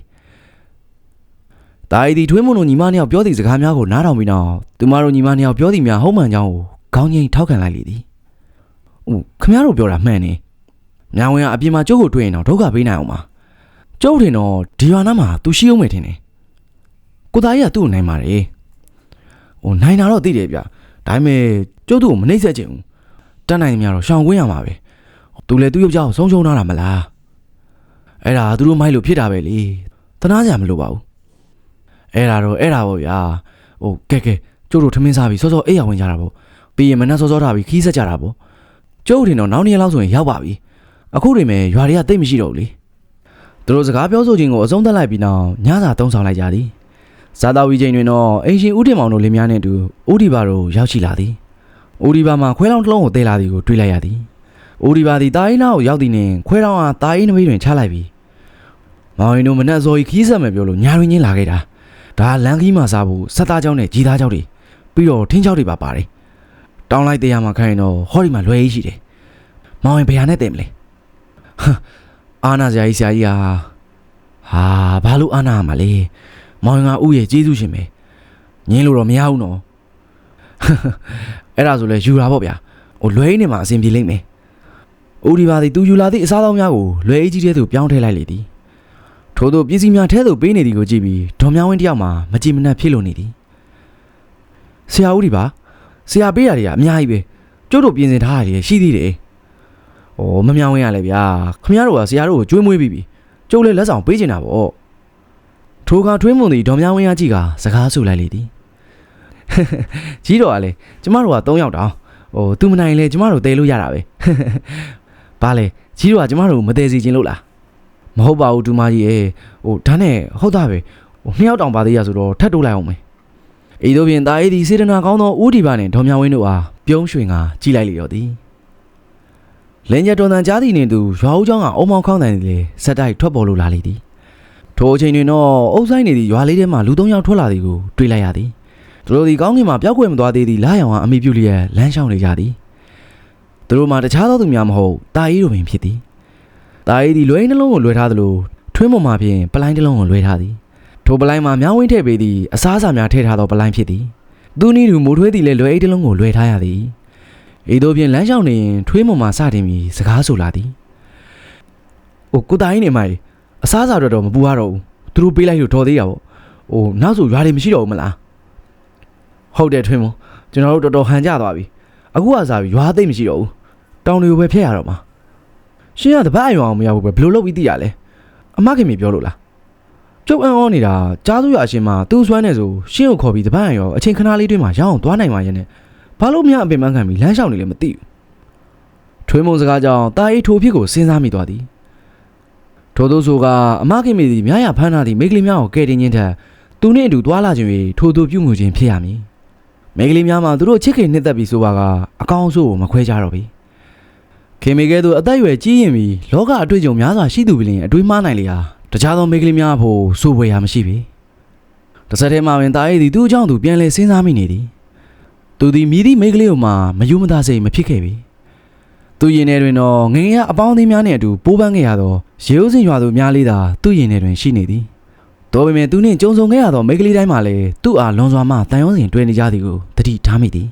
တာရီဒီထွေးမုံတို့ညီမနှစ်ယောက်ပြောသည့်စကားများကိုနားထောင်ပြီးတော့သူမတို့ညီမနှစ်ယောက်ပြောသည့်များဟုတ်မှန်ကြောင်းကိုခေါင်းငိမ့်ထောက်ခံလိုက်လေသည်ဟုတ်ခမရတို့ပြောတာမှန်နေညာဝင်ကအပြင်မှာကျုပ်ကိုတွေ့ရင်တော့ဒုက္ခပေးနိုင်အောင်ပါကျုပ်ထင်တော့ဒီရွာနားမှာသူရှိအောင်မယ်ထင်တယ်ကိုသားကြီးကသူ့ကိုနိုင်ပါတယ်ဟိုနိုင်တာတော့သိတယ်ဗျ ဒါပေမဲ့ကျုပ်သူ့ကိုမနှိမ့်ဆက်ချင်ဘူးတတ်နိုင်တယ်များတော့ရှောင်ကွင်းရမှာပဲသူလည်းသူ့ယောက်ျားကိုဆုံးရှုံးထားတာမလားအဲ့ဒါသူတို့မိုက်လို့ဖြစ်တာပဲလေတနာကြမလို့ပါဘူးအဲ့ဒါတော့အဲ့ဒါပေါ့ဗျာဟိုကဲကဲကျုပ်တို့ထမင်းစားပြီးစောစောအိပ်ရဝင်ကြတာပေါ့ပြီးရင်မနှက်စောစောထားပြီးခီးဆက်ကြတာပေါ့ကျုပ်ထင်တော့နောက်နေ့လောက်ဆိုရင်ရောက်ပါပြီအခုတွေမဲ့ရွာတွေကတိတ်မရှိတော့ဘူးလေသူတို့စကားပြောဆိုခြင်းကိုအဆုံးသတ်လိုက်ပြီးနောက်ညစာသုံးဆောင်လိုက်ကြသည် ဇာတာဝီချိန်တွင်တော့အင်ရှင်ဦးတင်မောင်တို့လင်များနှင့်အတူဦးဒီဘာတို့ရောက်ရှိလာသည်ဦးဒီဘာမှာခွဲလောင်းတစ်လုံးကိုတဲလာသည်ကိုတွေ့လိုက်ရသည်ဦးဒီဘာသည်တာအင်းနာကိုရောက်သည်နှင့်ခွဲလောင်းအားတာအင်းနမိတ်တွင်ချလိုက်ပြီးမောင်ရင်တို့မနက်စောကြီးခီးဆက်မယ်ပြောလို့ညာရင်းချင်းလာခဲ့တာဒါလမ်းခီးမှာစားဖို့ဆက်သားเจ้าနဲ့ကြီးသားเจ้าတွေပြီးတော့ထင်းเจ้าတွေပါပါတယ်တောင်းလိုက်တရားမှာခိုင်းရင်တော့ဟောဒီမှာလွယ်ရေးရှိတယ်မောင်ရင်ဘယ်ဟာနဲ့တည်မလဲ အာနာဇာကြီးဆရာကြီးဟာဟာဘာလို့အာနာရမှာလဲ မောင်ငါဥရဲ့ကျေးဇူးရှင်ပဲညင်းလို့တော့မရဘူးနော်အဲ့ဒါဆိုလဲယူတာပေါ့ဗျာဟိုလွဲနေမှာအဆင်ပြေလိမ့်မယ်ဦးဒီပါသည်သူယူလာသည့်အစားအသောက်များကိုလွဲအေးကြီးတဲ့သူပြောင်းထည့်လိုက်လေသည်ထို့သောပစ္စည်းများထဲသို့ပေးနေသည်ကိုကြည့်ပြီးဒေါ်မြောင်းဝင်းတယောက်မှမကြည်မနှက်ဖြစ်လို့နေသည်ဆရာဦးဒီပါဆရာပေးတာတွေကအများကြီးပဲကျုပ်တို့ပြင်ဆင်ထားတာတွေရှိသေးတယ်။ဩမမြောင်းဝင်ရလဲဗျာ။ခမရတို့ကဆရာတို့ကိုကျွေးမွေးပြီးပြီ။ကျုပ်လည်းလက်ဆောင်ပေးချင်တာပေါ့။ ထိုကထွေးမွန်သည်ဒေါ်မြောင်းဝင်ရကြီးကစကားဆူလိုက်လေသည်။ကြီးတော်ကလည်းကျမတို့က၃ယောက်တောင်။ဟိုသူမနိုင်လဲကျမတို့တဲလို့ရတာပဲ။ဘာလဲကြီးတော်ကကျမတို့ကိုမတဲစီခြင်းလို့လား။မဟုတ်ပါဘူးဒူမကြီးရဲ့။ဟိုဒါနဲ့ဟုတ်တာပဲ။ဟိုနှစ်ယောက်တောင်ပါသေးရဆိုတော့ထပ်တိုးလိုက်အောင်မယ်။ဤသို့ဖြင့်တာအေးသည်စေတနာကောင်းသောဦးဒီပါနှင့်ဒေါ်မြောင်းဝင်းတို့အားပြုံးရွှင်ကကြည်လိုက်လေတော့သည်။ လင်ကျတော်တန်ကြားသည်နှင့်သူရွာဦးเจ้าကအုံမောင်းခေါင်းတန်သည်လေစက်တိုက်ထွက်ပေါ်လို့လာလေသည် ထိုအချိန်တွင်တော့အုပ်ဆိုင်နေသည့်ရွာလေးထဲမှလူသုံးယောက်ထွက်လာသည်ကိုတွေ့လိုက်ရသည်သူတို့သည်ကောင်းကင်မှာပျောက်ကွယ်မသွားသေးသည့်လာရောင်အားအမိပြုလျက်လမ်းလျှောက်နေကြသည်သူတို့မှာတခြားသောသူများမဟုတ်တာအေးတို့ပင်ဖြစ်သည်တာအေးသည်လွယ်နှလုံးကိုလွယ်ထားသလိုထွင်းပေါ်မှာဖြင့်ပလိုင်းတစ်လုံးကိုလွယ်ထားသည်ထိုပလိုင်းမှာမြောင်းဝင်းထည့်ပေးသည့်အစားအစာများထည့်ထားသောပလိုင်းဖြစ်သည်သူနည်းတူမိုးထွေးသည်လည်းလွယ်အိတ်တစ်လုံးကိုလွယ်ထားရသည်ဤတို့ဖြင့်လမ်းလျှောက်နေရင်ထွေးမုံမှာစတင်ပြီးစကားဆိုလာသည်။ဟိုကိုတာကြီးနေမကြီး အစားအစာတော့တော့မပူရတော့ဘူး။သူတို့ပေးလိုက်လို့တော်သေးရပေါ့။ဟိုနောက်ဆိုရွာတွေမရှိတော့ဘူးမလား။ဟုတ်တယ်ထွေးမုံကျွန်တော်တို့တော်တော်ဟန်ကြသွားပြီ။အခုကစားပြီးရွာသိမ့်မရှိတော့ဘူး။တောင်တွေကိုပဲဖျက်ရတော့မှာ။ရှင်းရတပတ်အရွာအောင်မရဘူးပဲဘယ်လိုလုပ်ပြီးသိရလဲ။အမခင်မပြောလို့လား။ကျုပ်အံ့ဩနေတာကြားသူရအရှင်မသူ့ဆွမ်းနေဆိုရှင်းကိုခေါ်ပြီးတပတ်အရွာအချိန်ခဏလေးတွင်းမှာရအောင်သွားနိုင်မှာရဲ့နဲ့ဘာလို့မရအပင်ပန်းခံပြီးလမ်းလျှောက်နေလဲမသိဘူးထွေးမုံစကားကြောင့်တာအေးထိုဖြစ်ကိုစဉ်းစားမိသွားသည် ထို့သောဆိုကအမခင်မေသည်မြားရဖမ်းထားသည့်မိန်းကလေးများကိုကဲတင်ခြင်းထက်သူနှင့်အတူတွာလာခြင်း၍ထိုသူပြုမှုခြင်းဖြစ်ရမည်မိန်းကလေးများမှာသူတို့ချစ်ခင်နှစ်သက်ပြီးဆိုပါကအကောင်းဆိုးကိုမခွဲကြတော့ပြီခင်မေကဲသို့အသက်အရွယ်ကြီးရင်ပြီးလောကအတွေ့အကြုံများစွာရှိသူပင်အတွေးမှားနိုင်လေဟာတခြားသောမိန်းကလေးများအဖို့စိုးဖွယ်ရာမရှိပြီတစ်ဆက်တည်းမှာပင်တာအေးသည်သူ့အကြောင်းသူပြန်လဲစဉ်းစားမိနေသည်သူသည်မြည်သည့်မိန်းကလေးကိုမှမယုံမသားစိတ်မဖြစ်ခဲ့ပြီ သူရင်ထဲတွင်တော့ငငယ်ကအပေါင်းအသင်းများနှင့်အတူပိုးပန်းခဲ့ရသောရေဦးစင်ရွာသူများလေးသာသူ့ရင်ထဲတွင်ရှိနေသည်တော်ပေမဲ့သူနှင့်ကြုံဆုံခဲ့ရသောမိန်းကလေးတိုင်းမှာလည်းသူ့အားလွန်စွာမှတန်ရုံးစဉ်တွေ့နေကြသည်ကိုတတိထားမိသည်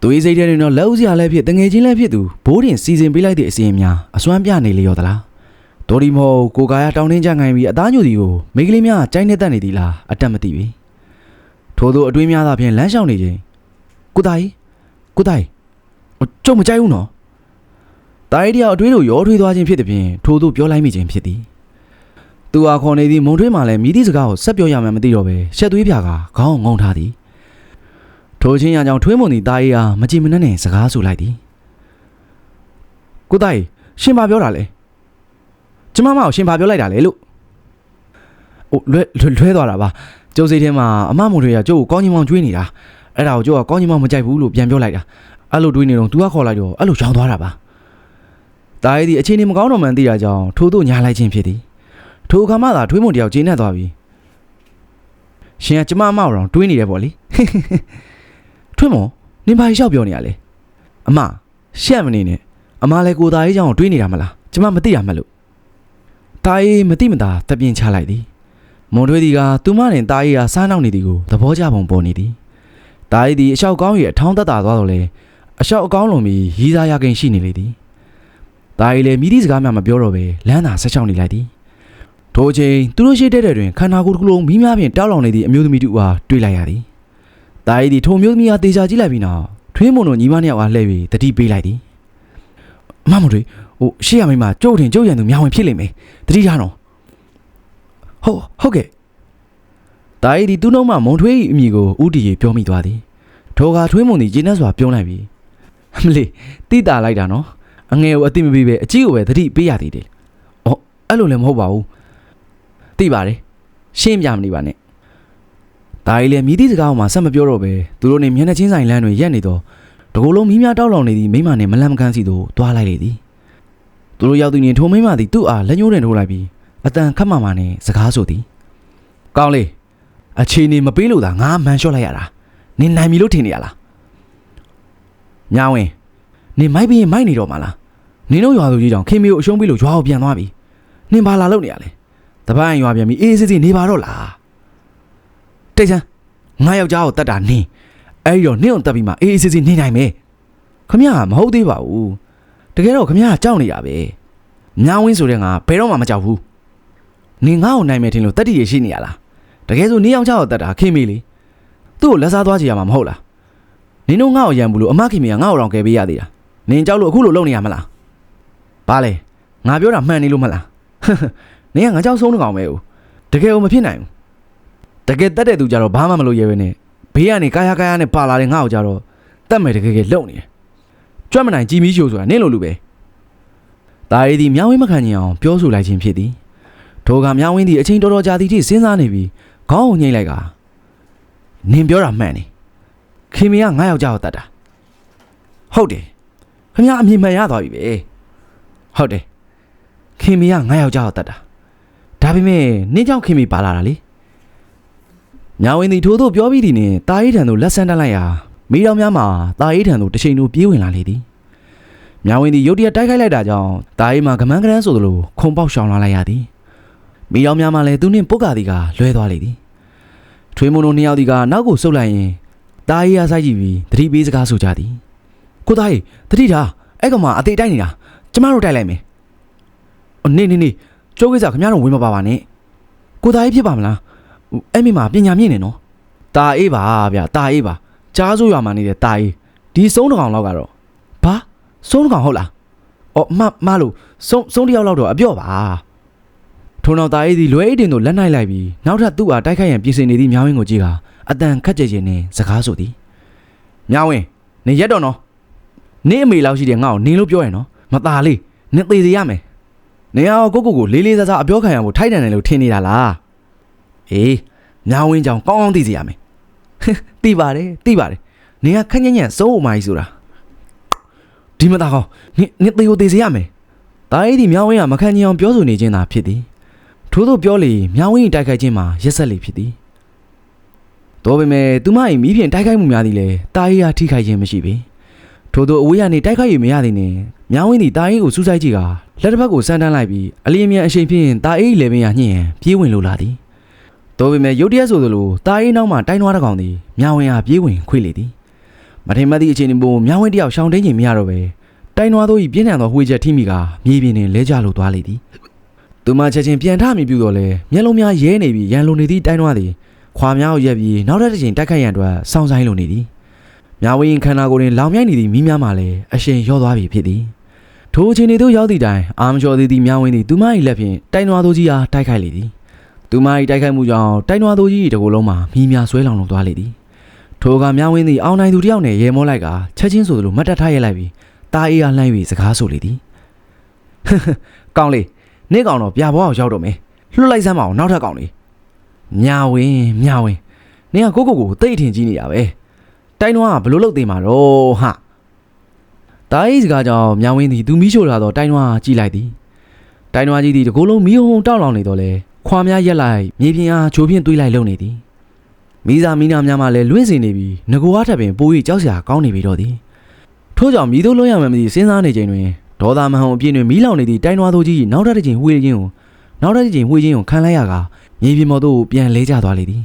သူ၏စိတ်ထဲတွင်တော့လက်ဦးစရာလည်းဖြစ်တငယ်ချင်းလည်းဖြစ်သူဘိုးတင်စီစဉ်ပေးလိုက်သည့်အစီအစဉ်များအစွမ်းပြနေလေရောသလားဒေါ်ဒီမဟုတ်ကိုကာယတောင်းတင်းကြငိုင်းပြီးအသားညိုသည်ကိုမိန်းကလေးများကြိုင်းနေတတ်နေသည်လားအတက်မသိပြီထို့သောအတွင်းများသာဖြင့်လမ်းလျှောက်နေခြင်းကိုသားကြီးကိုသားကြီးဟိုကျုံမကြိုက်ဘူးနော် တာရီတယောက်အတွေးတို့ရောထွေးသွားခြင်းဖြစ်သည်ဖြင့်ထို့သို့ပြောလိုက်မိခြင်းဖြစ်သည်သူဟာခေါ်နေသည်မုံထွေးမှလည်းမိသည့်စကားကိုဆက်ပြောရမှန်းမသိတော့ပဲရှက်သွေးဖြာကခေါင်းကိုငုံထားသည်ထိုချင်းရကြောင့်ထွေးမွန်သည်တာအေးအားမကြည်မနှက်နဲ့စကားဆိုလိုက်သည်ကိုသားကြီးရှင်ဘာပြောတာလဲကျမမကိုရှင်ဘာပြောလိုက်တာလဲလို့အိုလွဲလွဲလွဲသွားတာပါကျုပ်စိတ်ထဲမှာအမမုံထွေးကကျုပ်ကိုကောင်းကြီးမောင်ကျွေးနေတာအဲ့ဒါကိုကျုပ်ကကောင်းကြီးမောင်မကြိုက်ဘူးလို့ပြန်ပြောလိုက်တာအဲ့လိုတွေးနေတော့ तू ကခေါ်လိုက်တော့အဲ့လိုချောင်းသွားတာပါ တာအေးသည်အချိန်နေမကောင်းတော့မှန်းသိတာကြောင့်ထို့သို့ညားလိုက်ခြင်းဖြစ်သည်ထိုအခါမှသာထွေးမွန်တယောက်ကျင်းနေသွားပြီရှင်ကကျမအမအောင်တွေးနေတယ်ပေါ့လေထွေးမွန်နင်ဘာလျှောက်ပြောနေရလဲအမရှက်မနေနဲ့အမလည်းကိုသားရေးကြောင့်တွေးနေတာမလားကျမမသိရမှလို့တာအေးမသိမသာတပြင်းချလိုက်သည်မွန်ထွေးသည်ကသူမနဲ့တာအေးကစားနောက်နေသည်ကိုသဘောကျပုံပေါ်နေသည်တာအေးသည်အလျှောက်ကောင်း၏အထောင်းသက်သာသွားတော့လေအလျှောက်အကောင်းလုံးပြီးရီးစားရကိန်းရှိနေလေသည် တာအေးလည်းမိသည့်စကားမှမပြောတော့ပဲလမ်းသာဆက်ချောင်းနေလိုက်သည်ထိုအချိန်သူတို့ရှိတဲ့တဲ့တွင်ခန္ဓာကိုယ်တစ်ခုလုံးမီးများဖြင့်တောက်လောင်နေသည့်အမျိုးသမီးတို့အားတွေ့လိုက်ရသည်။တာရီသည်ထိုအမျိုးသမီးအားတေချာကြည့်လိုက်ပြီးနောက်ထွေးမွန်တို့ညီမနှစ်ယောက်အားလှည့်ပြီးတတိပေးလိုက်သည်။အမမတို့ဟိုရှေ့ရမိမကျုပ်တင်ကျုပ်ရန်သူမြောင်ဝင်ဖြစ်လိမ့်မယ်။တတိထားတော့။ဟုတ်ဟုတ်ကဲ့။တာရီသည်သူ့နှုံးမှမုံထွေး၏အမိကိုဥတီရီပြောမိသွားသည်။ထိုကထွေးမွန်သည်ကျင်းနှက်စွာပြုံးလိုက်ပြီးအမလေးတိတာလိုက်တာနော်။ အငယ်ကိုအတိမပေးပဲအကြီးကိုပဲတတိပေးရသေးတယ်။အော်အဲ့လိုလည်းမဟုတ်ပါဘူး။သိပါတယ်ရှင်းပြမနေပါနဲ့ဒါကြီးလည်းမြည်သည့်စကားမှဆက်မပြောတော့ပဲသူတို့နေမျက်နှာချင်းဆိုင်လမ်းတွေရက်နေတော့တကူလုံးမီးများတောက်လောင်နေသည့်မိမနဲ့မလန့်မကန်းစီတို့တွားလိုက်လေသည်သူတို့ရောက်သူနေထိုမိမသည်သူ့အားလက်ညှိုးတင်ထိုးလိုက်ပြီးအတန်ခတ်မှမှနဲ့စကားဆိုသည်ကောင်းလေအခြေအနေမပေးလို့သာငါမှန်လျှော့လိုက်ရတာနင်နိုင်ပြီလို့ထင်နေရလားညာဝင်နင်မိုက်ပြီးရင်မိုက်နေတော့မှာလား နင်တို့ရွာသူကြီးကြောင့်ခင်မေကိုအရှုံးပေးလို့ရွာကိုပြန်သွားပြီနင်ဘာလာလုပ်နေရလဲတပန်းရွာပြန်ပြီးအေးအေးဆေးဆေးနေပါတော့လားတိတ်ဆန်းငါယောက်ျားကိုတတ်တာနင်းအဲ့ဒီတော့နင့်အောင်တက်ပြီးမှအေးအေးဆေးဆေးနေနိုင်မယ်ခမရမဟုတ်သေးပါဘူးတကယ်တော့ခမရကြောက်နေတာပဲညာဝင်းဆိုတဲ့ငါဘယ်တော့မှမကြောက်ဘူးနင်ငါ့ကိုနိုင်မယ်ထင်လို့တက်တည်ရရှိနေရလားတကယ်ဆိုနင်းယောက်ျားကိုတတ်တာခင်မေလေသူ့ကိုလက်စားသွားကြည့်ရမှာမဟုတ်လားနင်တို့ငါ့ကိုရံဘူးလို့အမခင်မေကငါ့ကိုတော့ကယ်ပေးရသေးတာနင်ကြောက်လို့အခုလိုလုပ်နေရမလား ဘာလဲငါပြောတာမှန်နေလို့မလားနင်ကငါကြောက်ဆုံးနေကောင်ပဲဦးတကယ်ကိုမဖြစ်နိုင်ဘူးတကယ်တက်တဲ့သူကြတော့ဘာမှမလုပ်ရဲပဲနဲ့ဘေးကနေကာယကာယနဲ့ပါလာတဲ့ငါ့ကိုကြတော့တက်မယ်တကယ်ကယ်လုံနေတယ်ကြွတ်မနိုင်ကြည်မီးရှိုးဆိုတာနင့်လိုလူပဲဒါရီဒီမြောင်းဝင်းမခံချင်အောင်ပြောဆိုလိုက်ခြင်းဖြစ်သည်ထိုကမြောင်းဝင်းဒီအချိန်တော်တော်ကြာသည်ထိစဉ်းစားနေပြီးခေါင်းကိုညှိလိုက်ကနင်ပြောတာမှန်နေခင်မင်းကငါ့ယောက်ျားကိုတတ်တာဟုတ်တယ်ခင်ဗျားအမြင်မှန်ရသွားပြီပဲ ဟုတ်တယ်ခင်မီကငါယောက်ျားကိုတတ်တာဒါပေမဲ့နင်းကြောင့်ခင်မီပါလာတာလေညာဝင်ဒီထိုးတို့ပြောပြီးဒီနဲ့တာအေးထံသို့လက်ဆန်းတက်လိုက်ရာမိတော်များမှာတာအေးထံသို့တစ်ချိန်တို့ပြေးဝင်လာလေသည်ညာဝင်ဒီရုတ်တရက်တိုက်ခိုက်လိုက်တာကြောင့်တာအေးမှာကမန်းကရန်းဆိုသလိုခုံပေါက်ရှောင်လာလိုက်ရသည်မိတော်များမှာလည်းသူနှင့်ပုတ်ကာဒီကလွဲသွားလေသည်ထွေးမုံတို့နှစ်ယောက်ဒီကနောက်ကိုဆုတ်လိုက်ရင်တာအေးအားဆိုင်ကြည့်ပြီးသတိပေးစကားဆိုကြသည်ကိုသားကြီးသတိထားအဲ့ကောင်မအသေးတိုက်နေတာ ကျမတို့တိုက်လိုက်မယ် ။အော်နေနေနေကျိုးကိစ္စခင်ဗျားတို့ဝင်မပါပါနဲ့။ကိုသားကြီးဖြစ်ပါမလား။ဟိုအဲ့မိမှာပညာမြင့်နေနော်။ตาအေးပါဗျာตาအေးပါ။ကြားစိုးရွာမှာနေတဲ့ตาအေးဒီစုံးတစ်ကောင်လောက်ကတော့ဘာစုံးတစ်ကောင်ဟုတ်လား။အော်မမလို့စုံစုံတစ်ယောက်လောက်တော့အပြော့ပါ။ထုံတော်ตาအေးဒီလွဲအိတ်တင်တို့လက်နိုင်လိုက်ပြီးနောက်ထပ်သူ့အားတိုက်ခိုက်ရန်ပြင်ဆင်နေသည့်မြောင်းဝင်းကိုကြည့်ကာအတန်ခက်ကြဲခြင်းနဲ့စကားဆိုသည်။မြောင်းဝင်းနေရက်တော့နော်။နေအမေလောက်ရှိတဲ့ငါ့ကိုနေလို့ပြောရင်နော်။ မตาလေးနေသေးသေးရမယ်။နေရာကိုကိုကိုကိုလေးလေးစားစားအပြောခံရဖို့ထိုက်တန်တယ်လို့ထင်နေတာလားအေးညာဝင်းကြောင်ကောင်းကောင်းသိစေရမယ်သိပါတယ်သိပါတယ်နေကခက်ညံ့ညံ့စိုးအမကြီးဆိုတာဒီမသားကောင်းနင်နင်သေးကိုသေးစေရမယ်ဒါအေးဒီမြောင်းဝင်းကမခန့်ကြီးအောင်ပြောဆိုနေခြင်းသာဖြစ်သည်ထို့သောပြောလေမြောင်းဝင်း၏တိုက်ခိုက်ခြင်းမှာရက်ဆက်လေဖြစ်သည်တော်ပေမဲ့သူမ၏မိဖြင့်တိုက်ခိုက်မှုများသည်လေတာအေးအားထိခိုက်ခြင်းမရှိပေ ထို့သောအဝေးကနေတိုက်ခိုက်၍မရသည်နှင့်မြောင်းဝင်းသည်တာအေးကိုစူးစိုက်ကြည့်ကာလက်တစ်ဖက်ကိုစမ်းတန်းလိုက်ပြီးအလင်းမြန်အရှိန်ဖြင့်တာအေးလေပင်ရညှင်ရန်ပြေးဝင်လိုလာသည်။သို့ပေမဲ့ရုတ်တရက်ဆိုသလိုတာအေးနောက်မှတိုင်းသွားတဲ့ကောင်သည်မြောင်ဝင်ဟာပြေးဝင်ခွေလေသည်။မထင်မှတ်သည့်အချိန်ပေါ်မြောင်ဝင်တယောက်ရှောင်းတိန်ချိန်မရတော့ပဲတိုင်းသွားသောဤပြင်းထန်သောဝှေ့ချက်ထိမိကမြေပြင်တွင်လဲကျလိုသွားလေသည်။သူမချက်ချင်းပြန်ထမိပြုတော့လဲမျက်လုံးများရဲနေပြီးရန်လိုနေသည့်တိုင်းသွားသည်ခွာများကိုရက်ပြီးနောက်ထပ်တစ်ချိန်တိုက်ခိုက်ရန်အတွက်စောင်းဆိုင်လိုနေသည်။ မြောင်ဝင်ခန္ဓာကိုယ်တွင်လောင်မြိုက်နေသည့်မိများမှလည်းအရှင်ရော့သွားပြီဖြစ်သည်။ထိုအချိန်တွေသို့ရောက်သည့်တိုင်အာမကျော်သေးသည့်မြောင်းဝင်းသည်သူမ၏လက်ဖြင့်တိုင်နွားသူကြီးအားတိုက်ခိုက်လေသည်သူမ၏တိုက်ခိုက်မှုကြောင့်တိုင်နွားသူကြီး၏တကိုယ်လုံးမှာမိများဆွဲလောင်လုံသွားလေသည်ထိုကမြောင်းဝင်းသည်အောင်နိုင်သူတစ်ယောက်နှင့်ရေမောလိုက်ကချက်ချင်းဆိုသလိုမတ်တက်ထားရလိုက်ပြီးတာအေးအားလှမ်း၍စကားဆိုလေသည်ကောင်းလေနေ့ကောင်တော့ပြဘွားကိုရောက်တော့မယ်လွှတ်လိုက်စမ်းမအောင်နောက်ထပ်ကောင်လေမြဝင်းမြဝင်းနင်ကကိုကိုကိုတိတ်ထင်ကြီးနေရပဲ တိုင်နွားကဘလို့လုပ်သေးမှာတော့ဟာတာအေးစကားကြောင့်မြောင်ဝင်းသည်သူမီးရှို့လာတော့တိုင်နွားကြည့်လိုက်သည်တိုင်နွားကြီးသည်တကိုယ်လုံးမီးဟုံတောက်လောင်နေတော့လေခွာများရက်လိုက်မြေပြင်အားချိုးဖြင်းတွေးလိုက်လုံနေသည်မိသားမိနာများမှလည်းလွင့်စင်နေပြီးငကိုအားထပ်ပင်ပိုး၍ကြောက်စရာကောင်းနေပြီတော့သည်ထို့ကြောင့်မိတို့လုံးရမှမသိစဉ်းစားနေချိန်တွင်ဒေါသမဟံအပြည့်တွင်မီးလောင်နေသည့်တိုင်နွားသူကြီးနောက်ထပ်တစ်ချိန်ဝှေ့ခြင်းကိုနောက်ထပ်တစ်ချိန်ဝှေ့ခြင်းကိုခံလိုက်ရကမြေပြင်ပေါ်သို့ပြန်လဲကျသွားလေသည်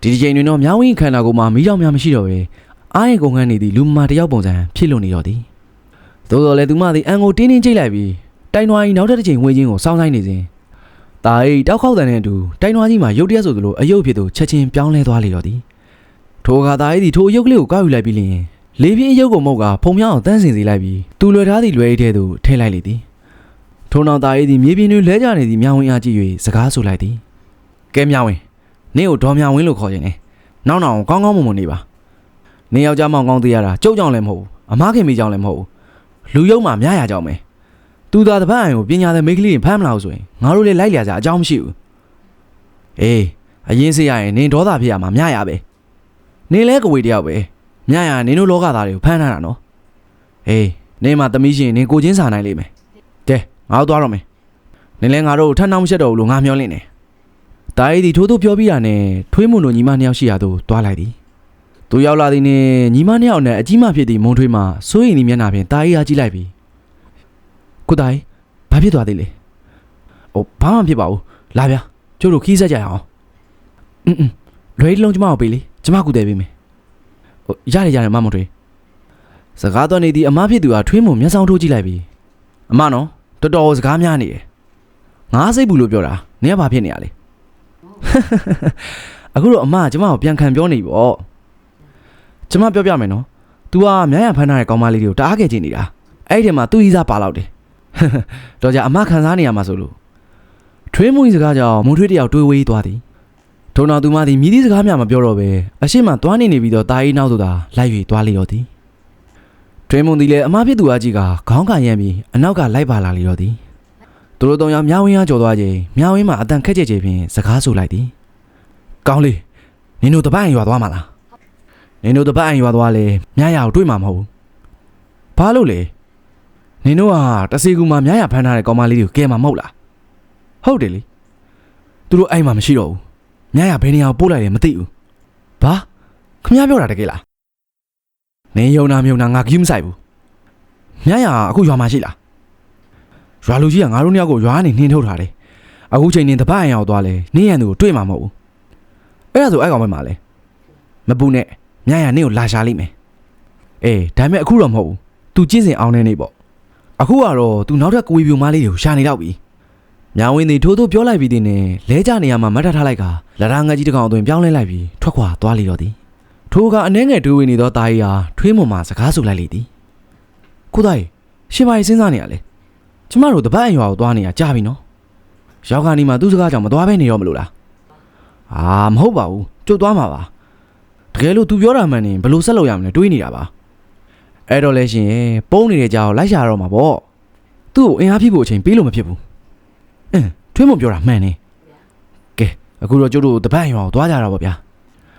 ဒီတစ်ချိန်တွင်တော့မြောင်ဝင်းခန္ဓာကိုယ်မှာမီးတောင်များမရှိတော့ပဲ အားရင်ကုန်ခန်းနေသည့်လူမမာတစ်ယောက်ပုံစံဖြစ်လွန်နေတော့သည်သို့တော်လည်းသူမသည်အန်ကိုတင်းတင်းကြိတ်လိုက်ပြီးတိုင်နွားကြီးနောက်ထပ်တစ်ချိန်ဝင်ခြင်းကိုစောင်းဆိုင်နေစဉ်တာအိတောက်ခေါက်တဲ့နဲ့အတူတိုင်နွားကြီးမှာရုတ်တရက်ဆိုသလိုအယုတ်ဖြစ်သူချက်ချင်းပြောင်းလဲသွားလေတော့သည်ထိုအခါတာအိသည်ထိုအယုတ်ကလေးကိုကောက်ယူလိုက်ပြီးလျင်လေးပြင်းအယုတ်ကိုမုတ်ကဖုံမြောင်းအောင်တန်းစင်စေလိုက်ပြီးသူလွယ်ထားသည့်လွယ်အိတ်ထဲသို့ထည့်လိုက်လေသည်ထိုနောက်တာအိသည်မြေပြင်တွင်လဲကျနေသည့်မြောင်ဝင်းအားကြည့်၍စကားဆိုလိုက်သည်ကဲမြောင်ဝင်းနင့်ကိုဒေါ်မြောင်ဝင်းလို့ခေါ်ခြင်းနဲ့နောက်နောက်ကောင်းကောင်းမွန်မွန်နေပါ နင်ယောက်ျားမောင်ကောင်းသေးရတာကြုတ်ကြောင်လည်းမဟုတ်ဘူးအမားခင်မိကြောင်လည်းမဟုတ်ဘူးလူယုံမှာများရကြောင်းပဲသူသာတပတ်အိမ်ကိုပညာတဲ့မိန်းကလေးဖမ်းမလာဘူးဆိုရင်ငါတို့လည်းလိုက်လျာကြအကြောင်းမရှိဘူးအေးအရင်စေးရရင်နင်ဒေါသဖြစ်ရမှာများရပဲနင်လဲကဝေတယောက်ပဲများရနင်တို့လောကသားတွေကိုဖမ်းထားတာနော်အေးနင်မှသမီးရှင်နင်ကိုချင်းစာနိုင်လိမ့်မယ်ကဲငါတို့သွားတော့မယ်နင်လဲငါတို့ကိုထပ်နှောင်းမချက်တော့ဘူးလို့ငါမျှော်လင့်တယ်တာအေးဒီထိုးထိုးပြောပြီးတာနဲ့ထွေးမွန်တို့ညီမနှစ်ယောက်ရှိရာသို့သွားလိုက်သည် သူရောက်လာသည်နှင့်ညီမနှစ်ယောက်နဲ့အကြီးမဖြစ်သည့်မုံထွေးမှစိုးရိမ်သည့်မျက်နှာဖြင့်တာအေးအားကြည့်လိုက်ပြီကိုတိုင်ဘာဖြစ်သွားသေးလဲဟိုဘာမှမဖြစ်ပါဘူးလာဗျာကျုပ်တို့ခီးဆက်ကြရအောင်အင်းအင်းလွဲလုံးကျမကိုပေးလေကျမကူတယ်ပေးမယ်ဟိုရတယ်ရတယ်မမထွေးစကားတော်နေသည့်အမဖြစ်သူဟာထွေးမုံမျက်စောင်းထိုးကြည့်လိုက်ပြီအမနော်တော်တော်စကားများနေတယ်ငါစိတ်ဘူးလို့ပြောတာနင်ကဘာဖြစ်နေရလဲအခုတော့အမကကျမကိုပြန်ခံပြောနေပြီပေါ့ ကျမပြောပြမယ်နော် तू ကမြရဖမ်းထားတဲ့ကောင်မလေးတွေကိုတအားခဲ့ချင်နေတာအဲ့ဒီထဲမှာသူ့ဤစားပါလောက်တယ်တော့ကြအမခံစားနေရမှာဆိုလို့ထွေးမွေးစကားကြောင့်မုံထွေးတယောက်တွေးဝေးသွားသည်ထို့နောက်သူမသည်မြည်သည့်စကားများမပြောတော့ပဲအရှိမသွားနေနေပြီးတော့တာအေးနောက်သို့သာလိုက်၍သွားလေတော့သည်ထွေးမွန်သည်လည်းအမဖြစ်သူအကြီးကခေါင်းခံရမ်းပြီးအနောက်ကလိုက်ပါလာလေတော့သည်သူတို့တောင်ယောက်မြောင်းဝင်းအားကြော်သွားချိန်မြောင်းဝင်းမှာအတန်ခက်ကြဲကြဲဖြင့်စကားဆိုလိုက်သည်ကောင်းလေနင်တို့တပတ်အံရွာသွားမှာလား နင်တို့တပတ်အံရွာသွားလေမြရကိုတွေ့မှာမဟုတ်ဘူးဘာလို့လဲနင်တို့ဟာတစီကူမှာများရဖမ်းထားတဲ့ကောင်မလေးတွေကိုကဲမှာမဟုတ်လားဟုတ်တယ်လေသူတို့အဲ့မှာမရှိတော့ဘူးများရဘယ်နေရာကိုပို့လိုက်လဲမသိဘူးဘာခမ ्या ပြောတာတကယ်လားနင်ယုံနာမယုံနာငါကြီးမဆိုင်ဘူးများရအခုရွာမှာရှိလားရွာလူကြီးကငါတို့နှစ်ယောက်ကိုရွာကနေနှင်းထုတ်ထားတယ်အခုချိန်နေတပတ်အံရောက်သွားလဲနင်းရန်သူကိုတွေ့မှာမဟုတ်ဘူးအဲ့ဒါဆိုအဲ့ကောင်ပဲမှာလဲမပူနဲ့ များရနင့်ကိုလာရှာလိမ့်မယ်အေးဒါပေမဲ့အခုတော့မဟုတ်ဘူး तू ကျင့်စဉ်အောင်နေနေပေါ့အခုကတော့ तू နောက်ထပ်ကိုဝီပြူမားလေးတွေကိုရှာနေတော့ပြီ။မြောင်ဝင်းသည်ထိုးထိုးပြောလိုက်ပြီးတဲ့နဲ့လဲကြနေရမှာမတ်ထထားလိုက်ကလရာငါကြီးတစ်ကောင်အတွင်ပြောင်းလဲလိုက်ပြီးထွက်ခွာသွားလေတော့သည်။ထိုးကအနှဲငယ်တွေးဝင်နေသောတာရီဟာထွေးမွန်မှစကားဆိုလိုက်လေသည်။ကိုသားကြီးရှင်မကြီးစဉ်းစားနေရလဲ။ကျမတို့တပတ်အရွာကိုသွားနေရကြာပြီနော်။ရောက်ခါနီမှာသူ့စကားကြောင့်မသွားဘဲနေတော့မလို့လား။အာမဟုတ်ပါဘူး။ကြုတ်သွားမှာပါ။ တကယ်လို့ तू ပြောတာမှန်ရင်ဘယ်လို့ဆက်လုပ်ရမလဲတွေးနေတာပါ။အဲ့တော့လဲရှင်ရဲ့ပုံနေတဲ့ကြောင်လိုက်ရှာတော့မှာပေါ့။သူ့ကိုအင်အားဖြည့်ဖို့အချိန်ပေးလို့မဖြစ်ဘူး။အင်းထွေးမပြောတာမှန်နေ။ကဲအခုတော့ကျုပ်တို့တပတ်ရွာကိုသွားကြတာပေါ့ဗျာ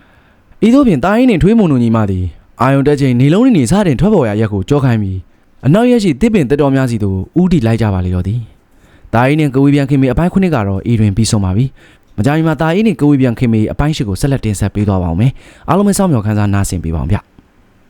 ။ဤသို့ဖြင့်တာရင်းနဲ့ထွေးမုံတို့ညီမသည်အာယုံတက်ချိန်နေလုံးနေစတင်ထွက်ပေါ်ရာရက်ကိုကြောခိုင်းပြီးအနောက်ရက်ရှိတစ်ပင်တက်တော်များစီသို့ဥတီလိုက်ကြပါလေတော့သည်။တာရင်းနဲ့ကဝေးပြန်ခင်မေအပိုင်းခုနှစ်ကတော့ဤတွင်ပြီးဆုံးပါပြီ။ မကြမီမှာတာရင်းနဲ့ကဝေးပြန်ခင်မေအပိုင်းရှိကိုဆက်လက်တင်ဆက်ပေးသွားပါအောင်မယ်။အားလုံးပဲစောင့်မျှော်ခန်းစားနားဆင်ပေးပါအောင်ဗျ။